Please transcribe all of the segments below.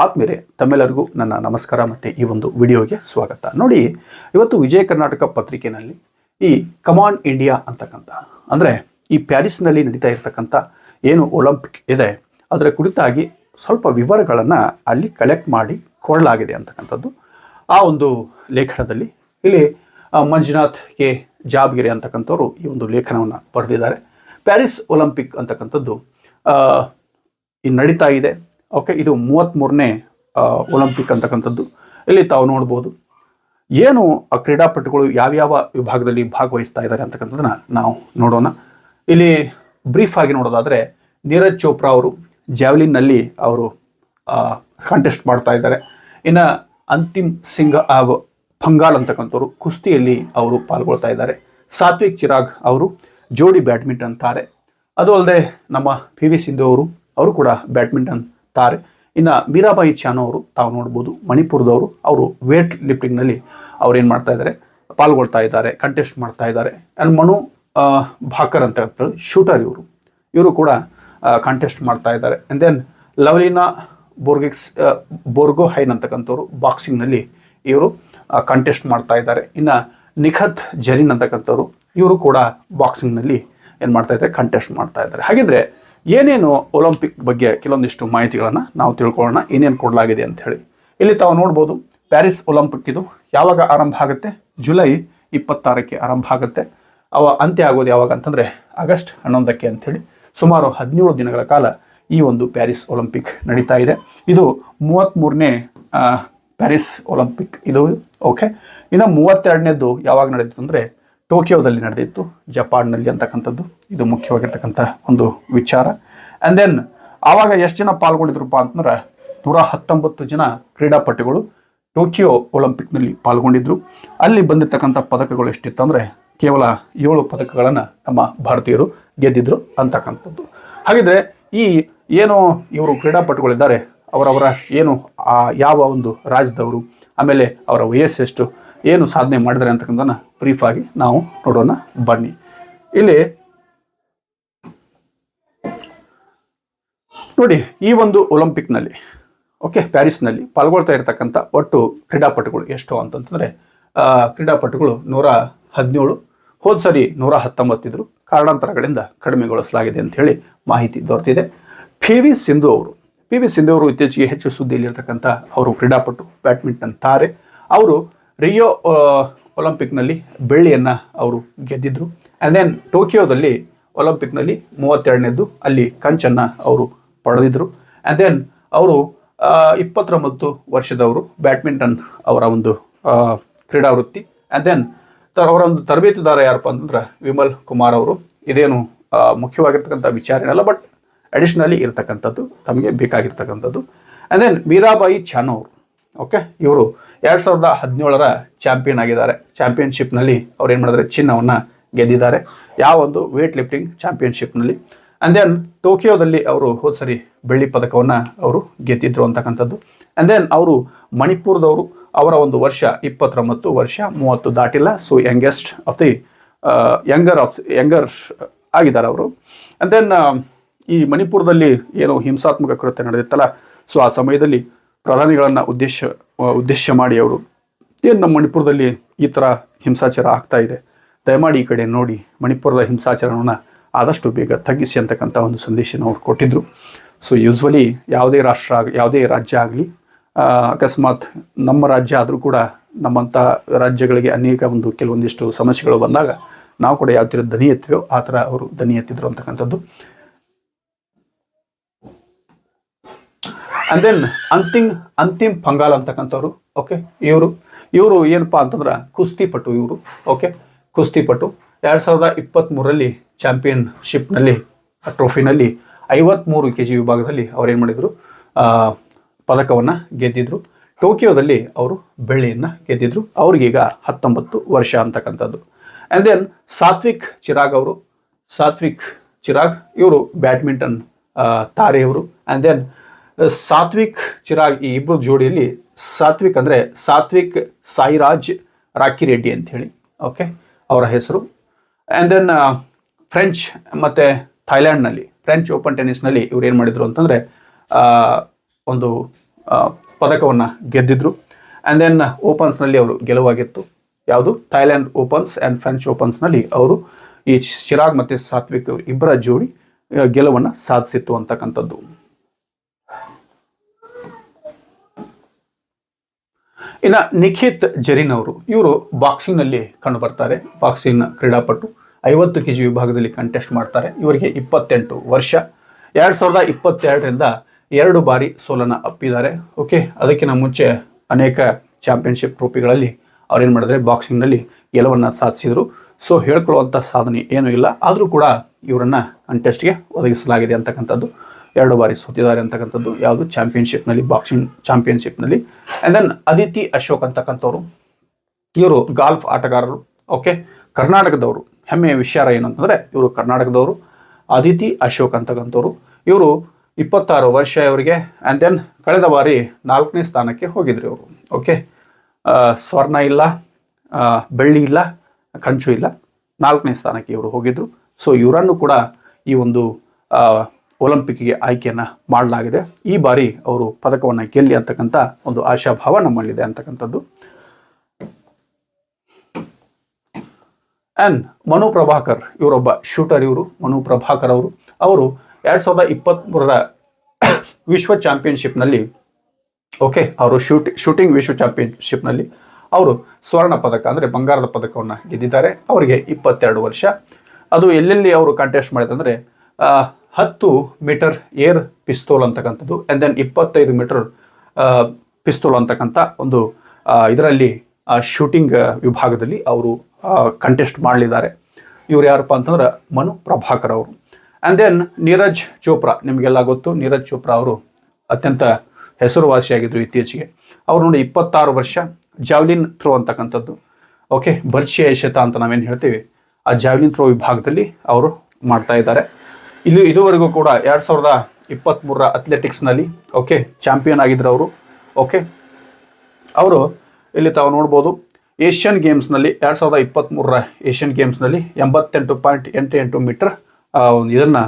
ಆದ್ಮೇಲೆ ತಮ್ಮೆಲ್ಲರಿಗೂ ನನ್ನ ನಮಸ್ಕಾರ ಮತ್ತು ಈ ಒಂದು ವಿಡಿಯೋಗೆ ಸ್ವಾಗತ. ನೋಡಿ, ಇವತ್ತು ವಿಜಯ ಕರ್ನಾಟಕ ಪತ್ರಿಕೆಯಲ್ಲಿ ಈ ಕಮಾಂಡ್ ಇಂಡಿಯಾ ಅಂತಕ್ಕಂಥ, ಅಂದರೆ ಈ ಪ್ಯಾರಿಸ್ನಲ್ಲಿ ನಡೀತಾ ಇರ್ತಕ್ಕಂಥ ಏನು ಒಲಿಂಪಿಕ್ ಇದೆ, ಅದರ ಕುರಿತಾಗಿ ಸ್ವಲ್ಪ ವಿವರಗಳನ್ನು ಅಲ್ಲಿ ಕಲೆಕ್ಟ್ ಮಾಡಿ ಕೊಡಲಾಗಿದೆ ಅಂತಕ್ಕಂಥದ್ದು. ಆ ಒಂದು ಲೇಖನದಲ್ಲಿ ಇಲ್ಲಿ ಮಂಜುನಾಥ್ ಕೆ. ಜಾಬ್ಗಿರಿ ಅಂತಕ್ಕಂಥವ್ರು ಈ ಒಂದು ಲೇಖನವನ್ನು ಬರೆದಿದ್ದಾರೆ. ಪ್ಯಾರಿಸ್ ಒಲಿಂಪಿಕ್ ಅಂತಕ್ಕಂಥದ್ದು ನಡೀತಾ ಇದೆ. ಓಕೆ ಇದು ಮೂವತ್ತ್ಮೂರನೇ ಒಲಿಂಪಿಕ್ ಅಂತಕ್ಕಂಥದ್ದು. ಇಲ್ಲಿ ತಾವು ನೋಡ್ಬೋದು. ಏನು, ಆ, ಕ್ರೀಡಾಪಟುಗಳು ಯಾವ್ಯಾವ ವಿಭಾಗದಲ್ಲಿ ಭಾಗವಹಿಸ್ತಾ ಇದ್ದಾರೆ ಅಂತಕ್ಕಂಥದ್ದನ್ನ ನಾವು ನೋಡೋಣ. ಇಲ್ಲಿ ಬ್ರೀಫ್ ಆಗಿ ನೋಡೋದಾದರೆ, ನೀರಜ್ ಚೋಪ್ರಾ ಅವರು ಜಾವ್ಲಿನ್ನಲ್ಲಿ ಅವರು ಕಾಂಟೆಸ್ಟ್ ಮಾಡ್ತಾ ಇದ್ದಾರೆ. ಇನ್ನು ಅಂತಿಮ್ ಸಿಂಗ್ ಫಂಗಾಲ್ ಅಂತಕ್ಕಂಥವ್ರು ಕುಸ್ತಿಯಲ್ಲಿ ಅವರು ಪಾಲ್ಗೊಳ್ತಾ ಇದ್ದಾರೆ. ಸಾತ್ವಿಕ್ ಚಿರಾಗ್ ಅವರು ಜೋಡಿ ಬ್ಯಾಡ್ಮಿಂಟನ್ ತಾರೆ. ಅದು ಅಲ್ಲದೆ ನಮ್ಮ ಪಿ ವಿ ಸಿಂಧು ಅವರು ಅವರು ಕೂಡ ಬ್ಯಾಡ್ಮಿಂಟನ್ ತಾರೆ ಇನ್ನು ಮೀರಾಬಾಯಿ ಚಾನು ಅವರು ತಾವು ನೋಡ್ಬೋದು, ಮಣಿಪುರದವರು ಅವರು ವೇಟ್ ಲಿಫ್ಟಿಂಗ್ನಲ್ಲಿ ಅವ್ರು ಏನು ಮಾಡ್ತಾ ಇದ್ದಾರೆ, ಪಾಲ್ಗೊಳ್ತಾ ಇದ್ದಾರೆ ಕಂಟೆಸ್ಟ್ ಮಾಡ್ತಾ ಇದ್ದಾರೆ. ಆ್ಯಂಡ್ ಮನು ಭಾಕರ್ ಅಂತ ಶೂಟರ್ ಇವರು. ಇವರು ಕೂಡ ಕಂಟೆಸ್ಟ್ ಮಾಡ್ತಾ ಇದ್ದಾರೆ. ಆ್ಯಂಡ್ ದೆನ್ ಲವ್ಲಿನಾ ಬೋರ್ಗಿಕ್ಸ್ ಬೋರ್ಗೋ ಹೈನ್ ಅಂತಕ್ಕಂಥವ್ರು ಬಾಕ್ಸಿಂಗ್ನಲ್ಲಿ ಇವರು ಕಂಟೆಸ್ಟ್ ಮಾಡ್ತಾ ಇದ್ದಾರೆ. ಇನ್ನು ನಿಖತ್ ಜರೀನ್ ಅಂತಕ್ಕಂಥವ್ರು ಇವರು ಕೂಡ ಬಾಕ್ಸಿಂಗ್ನಲ್ಲಿ ಏನು ಮಾಡ್ತಾ ಇದ್ದಾರೆ ಕಂಟೆಸ್ಟ್ ಮಾಡ್ತಾ ಇದ್ದಾರೆ. ಹಾಗಿದ್ರೆ ಏನೇನು ಒಲಿಂಪಿಕ್ ಬಗ್ಗೆ ಕೆಲವೊಂದಿಷ್ಟು ಮಾಹಿತಿಗಳನ್ನು ನಾವು ತಿಳ್ಕೊಳ್ಳೋಣ, ಏನೇನು ಕೊಡಲಾಗಿದೆ ಅಂತ ಹೇಳಿ. ಇಲ್ಲಿ ತಾವು ನೋಡ್ಬೋದು, ಪ್ಯಾರಿಸ್ ಒಲಿಂಪಿಕ್ ಇದು ಯಾವಾಗ ಆರಂಭ ಆಗುತ್ತೆ? ಜುಲೈ ಇಪ್ಪತ್ತಾರಕ್ಕೆ ಆರಂಭ ಆಗುತ್ತೆ. ಅವ ಅಂತ್ಯ ಆಗೋದು ಯಾವಾಗ ಅಂತಂದರೆ ಆಗಸ್ಟ್ ಹನ್ನೊಂದಕ್ಕೆ ಅಂಥೇಳಿ ಸುಮಾರು ಹದಿನೇಳು ದಿನಗಳ ಕಾಲ ಈ ಒಂದು ಪ್ಯಾರಿಸ್ ಒಲಿಂಪಿಕ್ ನಡೀತಾ ಇದೆ. ಇದು ಮೂವತ್ತ್ಮೂರನೇ ಪ್ಯಾರಿಸ್ ಒಲಿಂಪಿಕ್ ಇದು. ಓಕೆ ಇನ್ನು ಮೂವತ್ತೆರಡನೇದು ಯಾವಾಗ ನಡೀತು ಅಂದರೆ ಟೋಕಿಯೋದಲ್ಲಿ ನಡೆದಿತ್ತು, ಜಪಾನ್ನಲ್ಲಿ ಅಂತಕ್ಕಂಥದ್ದು. ಇದು ಮುಖ್ಯವಾಗಿರ್ತಕ್ಕಂಥ ಒಂದು ವಿಚಾರ. ಆ್ಯಂಡ್ ದೆನ್ ಆವಾಗ ಎಷ್ಟು ಜನ ಪಾಲ್ಗೊಂಡಿದ್ರಪ್ಪ ಅಂತಂದ್ರೆ, ನೂರ ಹತ್ತೊಂಬತ್ತು ಜನ ಕ್ರೀಡಾಪಟುಗಳು ಟೋಕಿಯೋ ಒಲಿಂಪಿಕ್ನಲ್ಲಿ ಪಾಲ್ಗೊಂಡಿದ್ರು. ಅಲ್ಲಿ ಬಂದಿರತಕ್ಕಂಥ ಪದಕಗಳು ಎಷ್ಟಿತ್ತು ಅಂದರೆ, ಕೇವಲ ಏಳು ಪದಕಗಳನ್ನು ನಮ್ಮ ಭಾರತೀಯರು ಗೆದ್ದಿದ್ರು ಅಂತಕ್ಕಂಥದ್ದು. ಹಾಗಿದ್ರೆ, ಈ ಏನು ಇವರು ಕ್ರೀಡಾಪಟುಗಳಿದ್ದಾರೆ, ಅವರವರ ಏನು, ಆ ಯಾವ ಒಂದು ರಾಜ್ಯದವರು, ಆಮೇಲೆ ಅವರ ವಯಸ್ಸೆಷ್ಟು ಏನು ಸಾಧನೆ ಮಾಡಿದರೆ ಅಂತಕ್ಕಂಥದ್ದನ್ನು ಬ್ರೀಫಾಗಿ ನಾವು ನೋಡೋಣ. ಬನ್ನಿ. ಇಲ್ಲಿ ನೋಡಿ, ಈ ಒಂದು ಒಲಿಂಪಿಕ್ನಲ್ಲಿ ಓಕೆ ಪ್ಯಾರಿಸ್ನಲ್ಲಿ ಪಾಲ್ಗೊಳ್ತಾ ಇರತಕ್ಕಂಥ ಒಟ್ಟು ಕ್ರೀಡಾಪಟುಗಳು ಎಷ್ಟು ಅಂತಂತಂದರೆ ಕ್ರೀಡಾಪಟುಗಳು ನೂರ ಹದಿನೇಳು, ಹೋದ ಸರಿ ನೂರ ಹತ್ತೊಂಬತ್ತಿದ್ರು ಕಾರಣಾಂತರಗಳಿಂದ ಕಡಿಮೆಗೊಳಿಸಲಾಗಿದೆ ಅಂತ ಹೇಳಿ ಮಾಹಿತಿ ದೊರೆತಿದೆ. ಪಿ ವಿ ಸಿಂಧು ಅವರು, ಪಿ ವಿ ಸಿಂಧು ಅವರು ಇತ್ತೀಚೆಗೆ ಹೆಚ್ಚು ಸುದ್ದಿಯಲ್ಲಿರ್ತಕ್ಕಂಥ ಅವರು ಕ್ರೀಡಾಪಟು, ಬ್ಯಾಡ್ಮಿಂಟನ್ ತಾರೆ. ಅವರು ರಿಯೋ ಒಲಂಪಿಕ್ನಲ್ಲಿ ಬೆಳ್ಳಿಯನ್ನು ಅವರು ಗೆದ್ದಿದ್ರು. ಆ್ಯಂಡ್ ದೆನ್ ಟೋಕಿಯೋದಲ್ಲಿ ಒಲಿಂಪಿಕ್ನಲ್ಲಿ ಮೂವತ್ತೆರಡನೇದ್ದು ಅಲ್ಲಿ ಕಂಚನ್ನು ಅವರು ಪಡೆದಿದ್ದರು ಆ್ಯಂಡ್ ದೆನ್ ಅವರು ಇಪ್ಪತ್ತೊಂಬತ್ತು ವರ್ಷದವರು ಬ್ಯಾಡ್ಮಿಂಟನ್ ಅವರ ಒಂದು ಕ್ರೀಡಾ ವೃತ್ತಿ ಆ್ಯಂಡ್ ದೆನ್ ಅವರ ಒಂದು ತರಬೇತುದಾರ ಯಾರಪ್ಪ ಅಂತಂದ್ರೆ ವಿಮಲ್ ಕುಮಾರ್ ಅವರು. ಇದೇನು ಮುಖ್ಯವಾಗಿರ್ತಕ್ಕಂಥ ವಿಚಾರ ಏನಲ್ಲ ಬಟ್ ಅಡಿಷ್ನಲಿ ಇರ್ತಕ್ಕಂಥದ್ದು, ತಮಗೆ ಬೇಕಾಗಿರ್ತಕ್ಕಂಥದ್ದು. ಆ್ಯಂಡ್ ದೆನ್ ಮೀರಾಬಾಯಿ ಚಾನೋ ಅವರು ಓಕೆ ಇವರು ಎರಡು ಸಾವಿರದ ಹದಿನೇಳರ ಚಾಂಪಿಯನ್ ಆಗಿದ್ದಾರೆ. ಚಾಂಪಿಯನ್ಶಿಪ್ನಲ್ಲಿ ಅವ್ರು ಏನು ಮಾಡಿದ್ರೆ? ಚಿನ್ನವನ್ನು ಗೆದ್ದಿದ್ದಾರೆ. ಯಾವ ಒಂದು ವೇಟ್ ಲಿಫ್ಟಿಂಗ್ ಚಾಂಪಿಯನ್ಶಿಪ್ನಲ್ಲಿ. ಆ್ಯಂಡ್ ದೆನ್ ಟೋಕಿಯೋದಲ್ಲಿ ಅವರು ಹೋದ ಸರಿ ಬೆಳ್ಳಿ ಪದಕವನ್ನು ಅವರು ಗೆದ್ದಿದ್ರು ಅಂತಕ್ಕಂಥದ್ದು. ಆ್ಯಂಡ್ ದೆನ್ ಅವರು ಮಣಿಪುರದವರು ಅವರ ಒಂದು ವರ್ಷ ಇಪ್ಪತ್ತೊಂಬತ್ತು, ವರ್ಷ ಮೂವತ್ತು ದಾಟಿಲ್ಲ. So youngest of the younger of younger ಆಗಿದ್ದಾರೆ ಅವರು. ಆ್ಯಂಡ್ ದೆನ್ ಈ ಮಣಿಪುರದಲ್ಲಿ ಏನು ಹಿಂಸಾತ್ಮಕ ಕೃತ್ಯ ನಡೆದಿತ್ತಲ್ಲ. ಸೊ ಆ ಸಮಯದಲ್ಲಿ ಪ್ರಧಾನಿಗಳನ್ನು ಉದ್ದೇಶ ಉದ್ದೇಶ ಮಾಡಿ ಅವರು, ಏನು ನಮ್ಮ ಮಣಿಪುರದಲ್ಲಿ ಈ ಥರ ಹಿಂಸಾಚಾರ ಆಗ್ತಾ ಇದೆ? ದಯಮಾಡಿ ಈ ಕಡೆ ನೋಡಿ, ಮಣಿಪುರದ ಹಿಂಸಾಚಾರವನ್ನು ಆದಷ್ಟು ಬೇಗ ತಗ್ಗಿಸಿ ಅಂತಕ್ಕಂಥ ಒಂದು ಸಂದೇಶನ ಅವ್ರು ಕೊಟ್ಟಿದ್ದರು ಸೊ ಯೂಸ್ವಲಿ ಯಾವುದೇ ರಾಷ್ಟ್ರ ಆಗ, ಯಾವುದೇ ರಾಜ್ಯ ಆಗಲಿ ಅಕಸ್ಮಾತ್ ನಮ್ಮ ರಾಜ್ಯ ಆದರೂ ಕೂಡ ನಮ್ಮಂಥ ರಾಜ್ಯಗಳಿಗೆ ಅನೇಕ ಒಂದು ಕೆಲವೊಂದಿಷ್ಟು ಸಮಸ್ಯೆಗಳು ಬಂದಾಗ, ನಾವು ಕೂಡ ಯಾವ ಥರ ದನಿ ಎತ್ತೀವೋ ಆ ಥರ ಅವರು ದನಿ ಎತ್ತಿದ್ರು ಅಂತಕ್ಕಂಥದ್ದು. ಅಂಡ್ ದೆನ್ ಅಂತಿಮ್ ಅಂತಿಮ್ ಪಂಗಾಲ್ ಅಂತಕ್ಕಂಥವ್ರು ಓಕೆ ಇವರು ಇವರು ಏನಪ್ಪಾ ಅಂತಂದ್ರೆ ಕುಸ್ತಿಪಟು ಇವರು ಓಕೆ ಕುಸ್ತಿಪಟು. ಎರಡು ಸಾವಿರದ ಇಪ್ಪತ್ತ್ಮೂರರಲ್ಲಿ ಚಾಂಪಿಯನ್ಶಿಪ್ನಲ್ಲಿ, ಟ್ರೋಫಿನಲ್ಲಿ ಐವತ್ತ್ಮೂರು ಕೆ ಜಿ ವಿಭಾಗದಲ್ಲಿ ಅವ್ರೇನು ಮಾಡಿದರು? ಪದಕವನ್ನು ಗೆದ್ದಿದ್ರು. ಟೋಕಿಯೋದಲ್ಲಿ ಅವರು ಬೆಳ್ಳಿಯನ್ನು ಗೆದ್ದಿದ್ರು. ಅವ್ರಿಗೀಗ ಹತ್ತೊಂಬತ್ತು ವರ್ಷ ಅಂತಕ್ಕಂಥದ್ದು. ಆ್ಯಂಡ್ ದೆನ್ ಸಾತ್ವಿಕ್ ಚಿರಾಗ್ ಅವರು. ಸಾತ್ವಿಕ್ ಚಿರಾಗ್ ಇವರು ಬ್ಯಾಡ್ಮಿಂಟನ್ ತಾರೆಯವರು. ಆ್ಯಂಡ್ ದೆನ್ ಸಾತ್ವಿಕ್ ಚಿರಾಗ್ ಈ ಇಬ್ಬರು ಜೋಡಿಯಲ್ಲಿ ಸಾತ್ವಿಕ್ ಅಂದರೆ ಸಾತ್ವಿಕ್ ಸಾಯಿರಾಜ್ ರಾಕಿ ರೆಡ್ಡಿ ಅಂತ ಹೇಳಿ ಓಕೆ ಅವರ ಹೆಸರು. ಆ್ಯಂಡ್ ದೆನ್ ಫ್ರೆಂಚ್ ಮತ್ತು ಥೈಲ್ಯಾಂಡ್ನಲ್ಲಿ ಫ್ರೆಂಚ್ ಓಪನ್ ಟೆನಿಸ್ನಲ್ಲಿ ಇವ್ರು ಏನು ಮಾಡಿದರು ಅಂತಂದರೆ ಒಂದು ಪದಕವನ್ನು ಗೆದ್ದಿದ್ರು. ಆ್ಯಂಡ್ ದೆನ್ ಓಪನ್ಸ್ನಲ್ಲಿ ಅವರು ಗೆಲುವಾಗಿತ್ತು. ಯಾವುದು? ಥೈಲ್ಯಾಂಡ್ ಓಪನ್ಸ್ ಆ್ಯಂಡ್ ಫ್ರೆಂಚ್ ಓಪನ್ಸ್ನಲ್ಲಿ ಅವರು ಈ ಚಿರಾಗ್ ಮತ್ತು ಸಾತ್ವಿಕ್ ಇಬ್ಬರ ಜೋಡಿ ಗೆಲುವನ್ನು ಸಾಧಿಸಿತ್ತು ಅಂತಕ್ಕಂಥದ್ದು. ಇನ್ನು ನಿಖಿತ್ ಜರೀನ್ ಅವರು ಇವರು ಬಾಕ್ಸಿಂಗ್ನಲ್ಲಿ ಕಂಡು ಬರ್ತಾರೆ ಬಾಕ್ಸಿಂಗ್ ಕ್ರೀಡಾಪಟು. ಐವತ್ತು ಕೆ ಜಿ ವಿಭಾಗದಲ್ಲಿ ಕಂಟೆಸ್ಟ್ ಮಾಡ್ತಾರೆ. ಇವರಿಗೆ ಇಪ್ಪತ್ತೆಂಟು ವರ್ಷ. ಎರಡು ಸಾವಿರದ ಇಪ್ಪತ್ತೆರಡರಿಂದ ಎರಡು ಬಾರಿ ಸೋಲನ್ನು ಅಪ್ಪಿದ್ದಾರೆ. ಓಕೆ ಅದಕ್ಕಿಂತ ಮುಂಚೆ ಅನೇಕ ಚಾಂಪಿಯನ್ಶಿಪ್ ಟ್ರೋಫಿಗಳಲ್ಲಿ ಅವ್ರೇನು ಮಾಡಿದ್ರೆ ಬಾಕ್ಸಿಂಗ್ನಲ್ಲಿ ಗೆಲುವನ್ನು ಸಾಧಿಸಿದರು. ಸೊ ಹೇಳ್ಕೊಳ್ಳುವಂಥ ಸಾಧನೆ ಏನೂ ಇಲ್ಲ. ಆದರೂ ಕೂಡ ಇವರನ್ನು ಕಂಟೆಸ್ಟ್ಗೆ ಒದಗಿಸಲಾಗಿದೆ ಅಂತಕ್ಕಂಥದ್ದು. ಎರಡು ಬಾರಿ ಸೋತಿದ್ದಾರೆ ಅಂತಕ್ಕಂಥದ್ದು ಯಾವುದು? ಚಾಂಪಿಯನ್ಶಿಪ್ನಲ್ಲಿ ಬಾಕ್ಸಿಂಗ್ ಚಾಂಪಿಯನ್ಶಿಪ್ನಲ್ಲಿ ಆ್ಯಂಡ್ ದೆನ್ ಅದಿತಿ ಅಶೋಕ್ ಅಂತಕ್ಕಂಥವ್ರು. ಇವರು ಗಾಲ್ಫ್ ಆಟಗಾರರು ಓಕೆ ಕರ್ನಾಟಕದವರು. ಹೆಮ್ಮೆಯ ವಿಚಾರ ಏನು ಅಂತಂದರೆ, ಇವರು ಕರ್ನಾಟಕದವರು ಅದಿತಿ ಅಶೋಕ್ ಅಂತಕ್ಕಂಥವ್ರು. ಇವರು ಇಪ್ಪತ್ತಾರು ವರ್ಷ ಇವರಿಗೆ ಆ್ಯಂಡ್ ದೆನ್ ಕಳೆದ ಬಾರಿ ನಾಲ್ಕನೇ ಸ್ಥಾನಕ್ಕೆ ಹೋಗಿದ್ರು ಇವರು ಓಕೆ ಸ್ವರ್ಣ ಇಲ್ಲ ಬೆಳ್ಳಿ ಇಲ್ಲ, ಕಂಚು ಇಲ್ಲ. ನಾಲ್ಕನೇ ಸ್ಥಾನಕ್ಕೆ ಇವರು ಹೋಗಿದ್ರು. ಸೊ ಇವರನ್ನು ಕೂಡ ಈ ಒಂದು ಒಲಿಂಪಿಕ್ಗೆ ಆಯ್ಕೆಯನ್ನು ಮಾಡಲಾಗಿದೆ. ಈ ಬಾರಿ ಅವರು ಪದಕವನ್ನು ಗೆಲ್ಲಿ ಅಂತಕ್ಕಂಥ ಒಂದು ಆಶಾಭಾವ ನಮ್ಮಲ್ಲಿದೆ ಅಂತಕ್ಕಂಥದ್ದು. ಆ್ಯಂಡ್ ಮನು ಪ್ರಭಾಕರ್ ಇವರೊಬ್ಬ ಶೂಟರ್ ಇವರು, ಮನು ಪ್ರಭಾಕರ್ ಅವರು. ಅವರು ಎರಡು ಸಾವಿರದ ಇಪ್ಪತ್ತ್ಮೂರರ ವಿಶ್ವ ಚಾಂಪಿಯನ್ಶಿಪ್ನಲ್ಲಿ, ಓಕೆ, ಅವರು ಶೂಟ್, ಶೂಟಿಂಗ್ ವಿಶ್ವ ಚಾಂಪಿಯನ್ಶಿಪ್ನಲ್ಲಿ ಅವರು ಸ್ವರ್ಣ ಪದಕ ಅಂದರೆ ಬಂಗಾರದ ಪದಕವನ್ನು ಗೆದ್ದಿದ್ದಾರೆ. ಅವರಿಗೆ ಇಪ್ಪತ್ತೆರಡು ವರ್ಷ. ಅದು ಎಲ್ಲೆಲ್ಲಿ ಅವರು ಕಂಟೆಸ್ಟ್ ಮಾಡಿದಂದರೆ ಹತ್ತು ಮೀಟರ್ ಏರ್ ಪಿಸ್ತೋಲ್ ಅಂತಕ್ಕಂಥದ್ದು ಆ್ಯಂಡ್ ದೆನ್ ಇಪ್ಪತ್ತೈದು ಮೀಟರ್ ಪಿಸ್ತೋಲ್ ಅಂತಕ್ಕಂಥ ಒಂದು ಇದರಲ್ಲಿ ಶೂಟಿಂಗ್ ವಿಭಾಗದಲ್ಲಿ ಅವರು ಕಂಟೆಸ್ಟ್ ಮಾಡಲಿದ್ದಾರೆ. ಇವ್ರು ಯಾರಪ್ಪ ಅಂತಂದ್ರೆ ಮನು ಪ್ರಭಾಕರ್ ಅವರು. ಆ್ಯಂಡ್ ದೆನ್ ನೀರಜ್ ಚೋಪ್ರಾ, ನಿಮಗೆಲ್ಲ ಗೊತ್ತು, ನೀರಜ್ ಚೋಪ್ರಾ ಅವರು ಅತ್ಯಂತ ಹೆಸರುವಾಸಿಯಾಗಿದ್ದರು ಇತ್ತೀಚೆಗೆ. ಅವರು ನೋಡಿ ಇಪ್ಪತ್ತಾರು ವರ್ಷ ಜಾವ್ಲಿನ್ ಥ್ರೋ ಅಂತಕ್ಕಂಥದ್ದು. ಓಕೆ ಭರ್ಚಿಯ ಶತ ಅಂತ ನಾವೇನು ಹೇಳ್ತೀವಿ? ಆ ಜಾವ್ಲಿನ್ ಥ್ರೋ ವಿಭಾಗದಲ್ಲಿ ಅವರು ಮಾಡ್ತಾ ಇದ್ದಾರೆ. ಇಲ್ಲಿ ಇದುವರೆಗೂ ಕೂಡ ಎರಡು ಸಾವಿರದ ಇಪ್ಪತ್ತ್ಮೂರರ ಅಥ್ಲೆಟಿಕ್ಸ್ನಲ್ಲಿ ಓಕೆ ಚಾಂಪಿಯನ್ ಆಗಿದ್ರು ಅವರು ಓಕೆ ಅವರು ಇಲ್ಲಿ ತಾವು ನೋಡ್ಬೋದು, ಏಷ್ಯನ್ ಗೇಮ್ಸ್ನಲ್ಲಿ ಎರಡು ಸಾವಿರದ ಇಪ್ಪತ್ತ್ಮೂರರ ಏಷ್ಯನ್ ಗೇಮ್ಸ್ನಲ್ಲಿ ಎಂಬತ್ತೆಂಟು ಪಾಯಿಂಟ್ ಎಂಟು ಎಂಟು ಮೀಟರ್ ಇದನ್ನು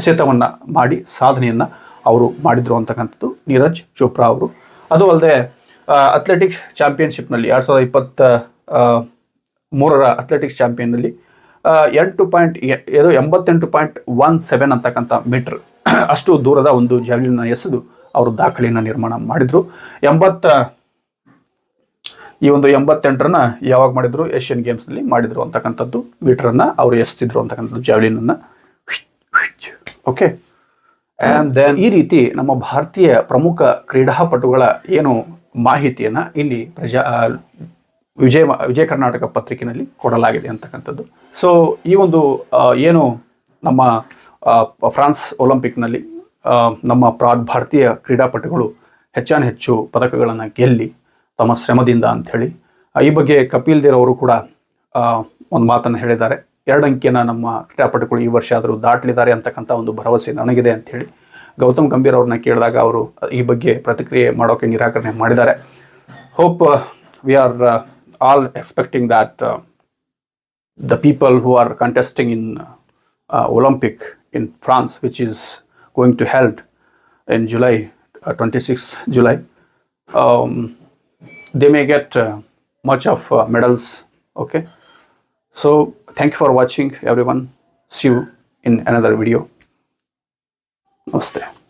ಎಸೆತವನ್ನು ಮಾಡಿ ಸಾಧನೆಯನ್ನು ಅವರು ಮಾಡಿದರು ಅಂತಕ್ಕಂಥದ್ದು ನೀರಜ್ ಚೋಪ್ರಾ ಅವರು. ಅದು ಅಲ್ಲದೆ ಅಥ್ಲೆಟಿಕ್ಸ್ ಚಾಂಪಿಯನ್ಶಿಪ್ನಲ್ಲಿ ಎರಡು ಸಾವಿರದ ಇಪ್ಪತ್ತ ಮೂರರ ಅಥ್ಲೆಟಿಕ್ಸ್ ಚಾಂಪಿಯನ್ನಲ್ಲಿ ಎಂಟು ಪಾಯಿಂಟ್ ಇದು ಎಂಬತ್ತೆಂಟು ಪಾಯಿಂಟ್ ಒನ್ ಸೆವೆನ್ ಅಂತಕ್ಕಂಥ ಮೀಟರ್ ಅಷ್ಟು ದೂರದ ಒಂದು ಜಾವಲಿನ ಎಸೆದು ಅವರು ದಾಖಲೆಯನ್ನು ನಿರ್ಮಾಣ ಮಾಡಿದರು. ಎಂಬತ್ತ, ಈ ಒಂದು ಎಂಬತ್ತೆಂಟರನ್ನು ಯಾವಾಗ ಮಾಡಿದ್ರು? ಏಷ್ಯನ್ ಗೇಮ್ಸ್ನಲ್ಲಿ ಮಾಡಿದರು ಅಂತಕ್ಕಂಥದ್ದು ಮೀಟ್ರನ್ನು ಅವರು ಎಸ್ತಿದ್ರು ಅಂತಕ್ಕಂಥದ್ದು ಜಾವಲಿನನ್ನು ಓಕೆ. ಆ್ಯಂಡ್ ದೆನ್ ಈ ರೀತಿ ನಮ್ಮ ಭಾರತೀಯ ಪ್ರಮುಖ ಕ್ರೀಡಾಪಟುಗಳ ಏನು ಮಾಹಿತಿಯನ್ನು ಇಲ್ಲಿ ಪ್ರಜಾ ವಿಜಯ ವಿಜಯ ಕರ್ನಾಟಕ ಪತ್ರಿಕೆಯಲ್ಲಿ ಕೊಡಲಾಗಿದೆ ಅಂತಕ್ಕಂಥದ್ದು. ಸೊ ಈ ಒಂದು ಏನು ನಮ್ಮ ಫ್ರಾನ್ಸ್ ಒಲಿಂಪಿಕ್ನಲ್ಲಿ ನಮ್ಮ ಪ್ರಾ ಭಾರತೀಯ ಕ್ರೀಡಾಪಟುಗಳು ಹೆಚ್ಚಾನ ಹೆಚ್ಚು ಪದಕಗಳನ್ನು ಗೆಲ್ಲಿ ತಮ್ಮ ಶ್ರಮದಿಂದ ಅಂಥೇಳಿ, ಈ ಬಗ್ಗೆ ಕಪಿಲ್ ದೇವ್ ಅವರು ಕೂಡ ಒಂದು ಮಾತನ್ನು ಹೇಳಿದ್ದಾರೆ. ಎರಡು ಅಂಕಿಯನ್ನು ನಮ್ಮ ಕ್ರೀಡಾಪಟುಗಳು ಈ ವರ್ಷ ಆದರೂ ದಾಟಲಿದ್ದಾರೆ ಅಂತಕ್ಕಂಥ ಒಂದು ಭರವಸೆ ನನಗಿದೆ ಅಂಥೇಳಿ, ಗೌತಮ್ ಗಂಭೀರ್ ಅವ್ರನ್ನ ಕೇಳಿದಾಗ ಅವರು ಈ ಬಗ್ಗೆ ಪ್ರತಿಕ್ರಿಯೆ ಮಾಡೋಕೆ ನಿರಾಕರಣೆ ಮಾಡಿದ್ದಾರೆ. Hope we are all expecting that uh, the people who are contesting in uh, Olympic in France, which is going to held in July, uh, 26th July, um, they may get uh, much of uh, medals. Okay. So thank you for watching everyone. See you in another video. Namaste.